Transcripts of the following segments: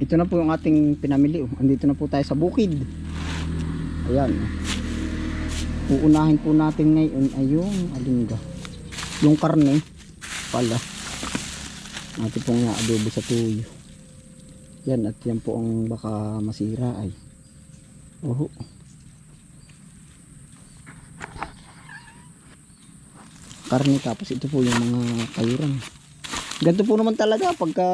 Ito na po yung ating pinamili. Oh. Andito na po tayo sa bukid. Ayan. Uunahin po natin ngayon ay yung alingga. Yung karne pala. Natin pong adobo sa tuyo. Yan at yan po ang baka masira ay. Oho. Karne tapos ito po yung mga kayuran. Ganito po naman talaga pagka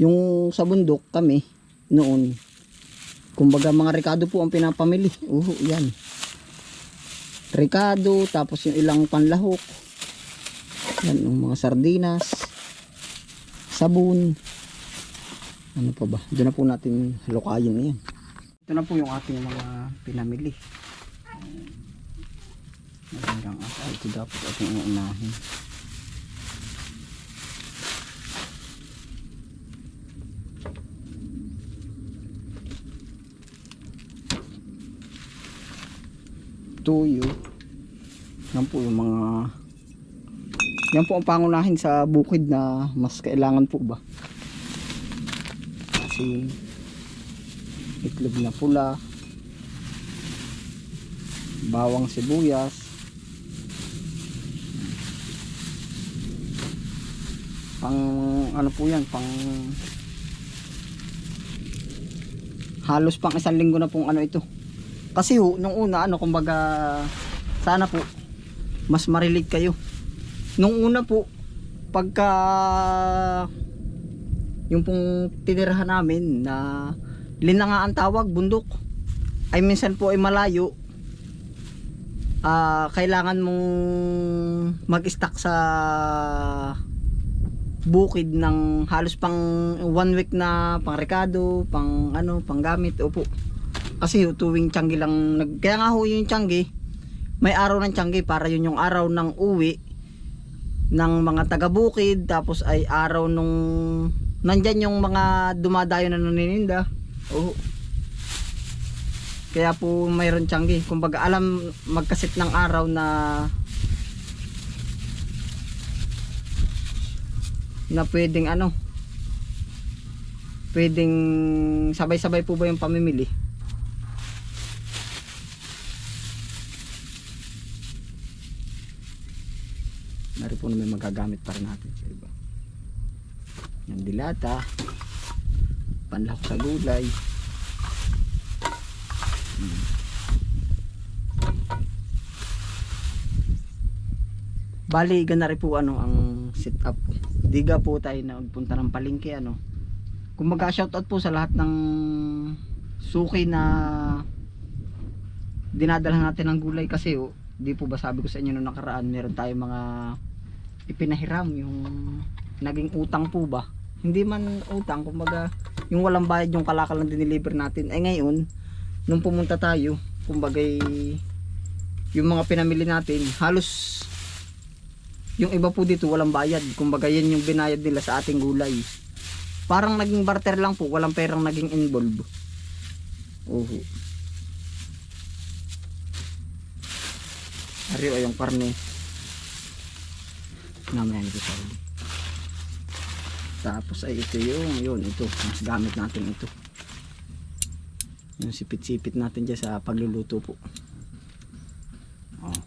yung sa bundok kami noon kumbaga mga rekado po ang pinapamili. Uh, yan. Rekado tapos yung ilang panlahok. Yan yung mga sardinas. Sabon. Ano pa ba? Doon na po natin halukayin yan ito na po yung ating mga pinamili. Magandang asa ito dapat ating uunahin tuyo yan po yung mga yan po ang pangunahin sa bukid na mas kailangan po ba? Kasi itlog na pula bawang sibuyas pang ano po yan pang halos pang isang linggo na pong ano ito kasi ho, nung una, ano, kumbaga, sana po, mas marilig kayo. Nung una po, pagka, yung pong tinirahan namin na linanga ang tawag, bundok, ay minsan po ay malayo, ah kailangan mong mag-stack sa bukid ng halos pang one week na pang rekado, pang ano, pang gamit, opo. Kasi tuwing tiyanggi lang, nag, kaya nga ho yung tiyanggi, may araw ng tiyanggi para yun yung araw ng uwi ng mga taga-bukid, tapos ay araw nung nandyan yung mga dumadayo na nanininda. Oo. Kaya po mayroon tiyanggi. Kumbaga alam magkasit ng araw na na pwedeng ano pwedeng sabay-sabay po ba yung pamimili Nari po na may magagamit para natin sa iba. Yung dilata, panlahok sa gulay. Hmm. Bali, na rin po ano ang setup. Diga po tayo na magpunta ng palengke ano. Kumbaga shoutout po sa lahat ng suki na dinadala natin ng gulay kasi oh, di po ba sabi ko sa inyo nung nakaraan meron tayong mga ipinahiram yung naging utang po ba? Hindi man utang kumbaga yung walang bayad yung kalakal na diniliver natin. Ay ngayon nung pumunta tayo kumbaga yung mga pinamili natin halos yung iba po dito walang bayad. Kumbaga yan yung binayad nila sa ating gulay. Parang naging barter lang po walang perang naging involved. Oho Ari o yung karne. Namaya nito sa. Tapos ay ito yung, yun, ito. Mas gamit natin ito. Yung sipit-sipit natin dyan sa pagluluto po. Oh.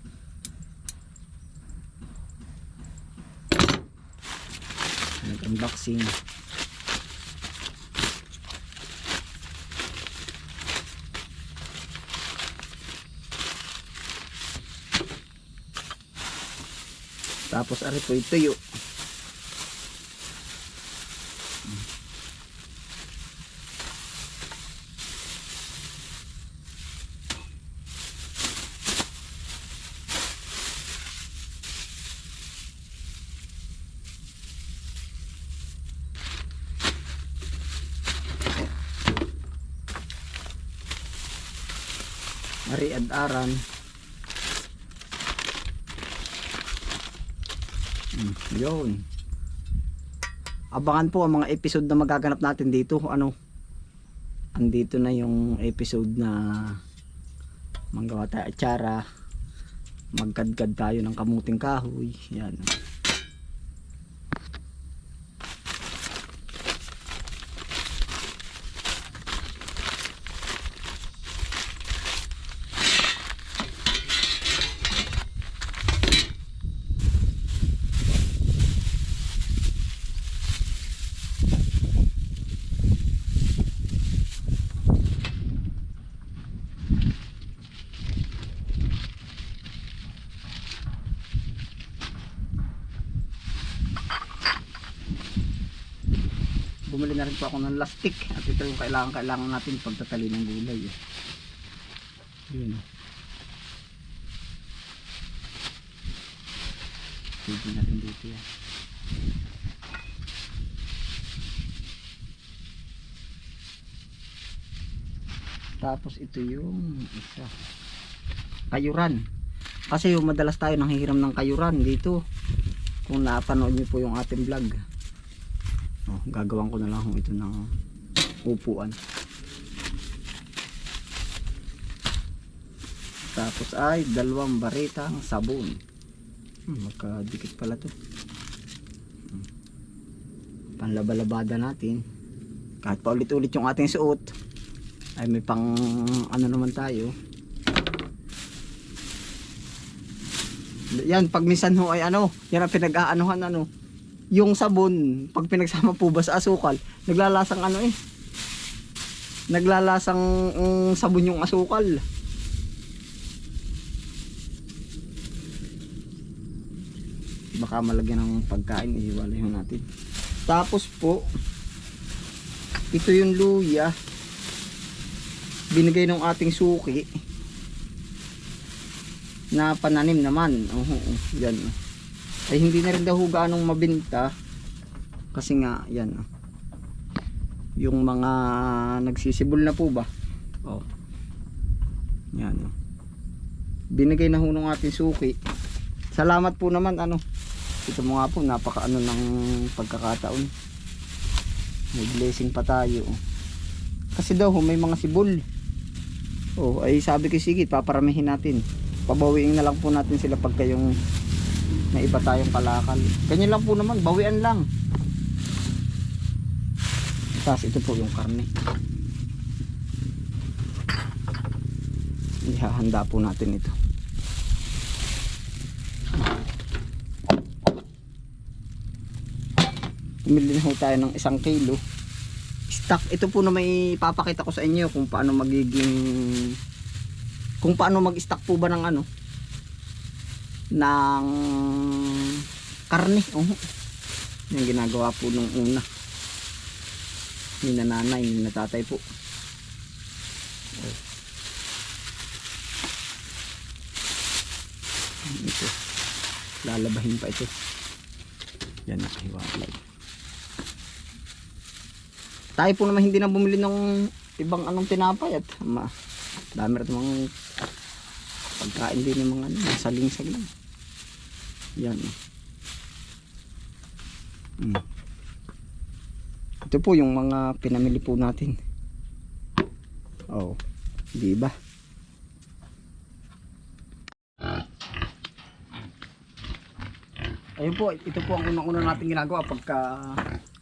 Nag-unboxing. Tapos ari ito yung Ari ad-aran. Mm, yun. Abangan po ang mga episode na magaganap natin dito. Ano? Andito na yung episode na manggawa tayo atsara. Magkadkad tayo ng kamuting kahoy. Yan. Bumili na rin po ako ng lastik at ito yung kailangan kailangan natin pagtatali ng gulay eh. Yun. Pwede na rin dito yan. Tapos ito yung isa. Kayuran. Kasi yung madalas tayo nanghihiram ng kayuran dito. Kung napanood niyo po yung ating vlog. Oh, gagawan ko na lang ito ng upuan. Tapos ay dalawang baritang sabon. Hmm, magkadikit pala to. Hmm. Panlabalabada natin. Kahit pa ulit-ulit yung ating suot, ay may pang ano naman tayo. Yan, pag minsan ho ay ano, yan ang pinag-aanuhan ano. Yung sabon, pag pinagsama po ba sa asukal, naglalasang ano eh. Naglalasang mm, sabon yung asukal. Baka malagyan ng pagkain, ihiwalay ho natin. Tapos po, ito yung luya. Binigay ng ating suki na pananim naman. Oo, oo, yan. oh. Ay hindi na rin daw gaanong mabenta kasi nga yan. oh. Yung mga nagsisibol na po ba? Oh. Yan. oh. Binigay na ho ng ating suki. Salamat po naman ano. Ito mo nga po napaka ano ng pagkakataon. May blessing pa tayo. oh. Kasi daw ho, may mga sibol. Oh, ay sabi ko sige, paparamihin natin. Pabawiin na lang po natin sila pagka yung may iba tayong kalakal. Ganyan lang po naman, bawian lang. Tapos ito po yung karne. Ihahanda po natin ito. Pumili na tayo ng isang kilo. Stock, ito po na may papakita ko sa inyo kung paano magiging kung paano mag-stock po ba ng ano ng karne. Oh. Yung ginagawa po nung una. Ni nanay, ni natatay po. Ito. Lalabahin pa ito. Yan nakahiwalay. Tayo po naman hindi na bumili ng ibang anong tinapay at ma dami rin mga pagkain din ng mga ano, saling-saling. Yan. Mm. Ito po yung mga pinamili po natin. Oh, di ba? Ayun po, ito po ang unang-una natin ginagawa pagka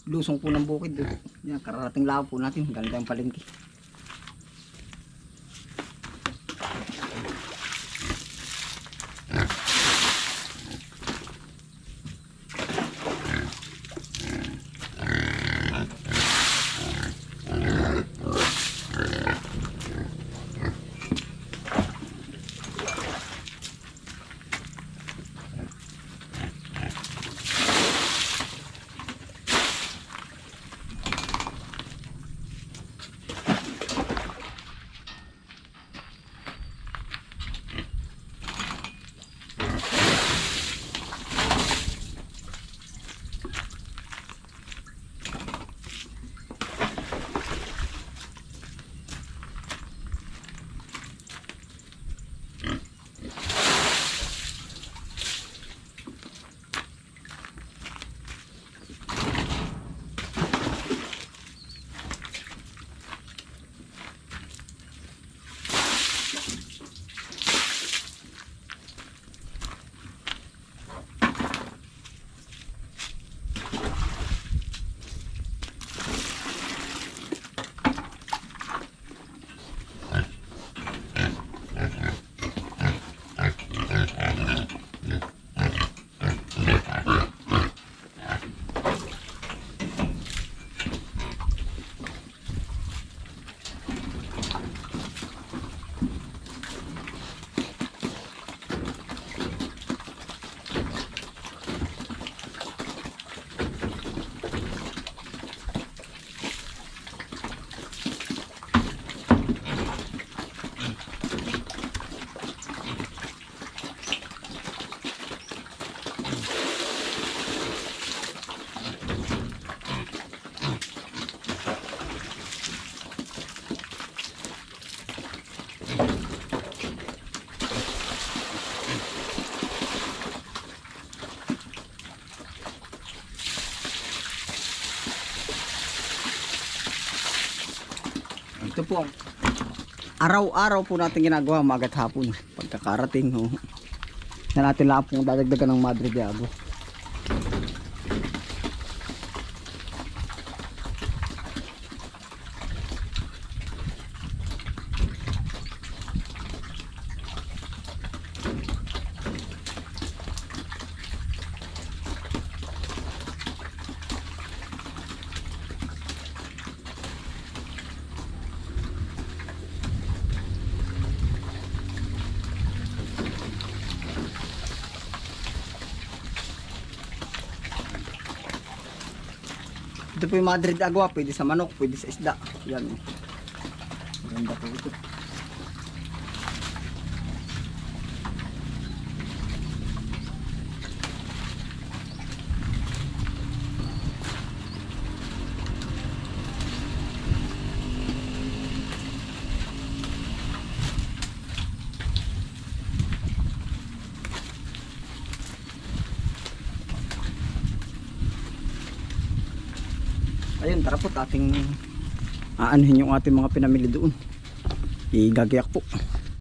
lusong po ng bukid. Yan, kararating lao po natin. Ganda yung palengke. Ang araw-araw po natin ginagawa magat hapon pagkakarating ho. Na natin lang pong dadagdagan ng Madre Diablo. Ito po yung Madrid agua, pwede sa manok, pwede sa isda. Yan. Maganda po ito. Ayun, tara po ating aanuhin yung ating mga pinamili doon. Igagayak po.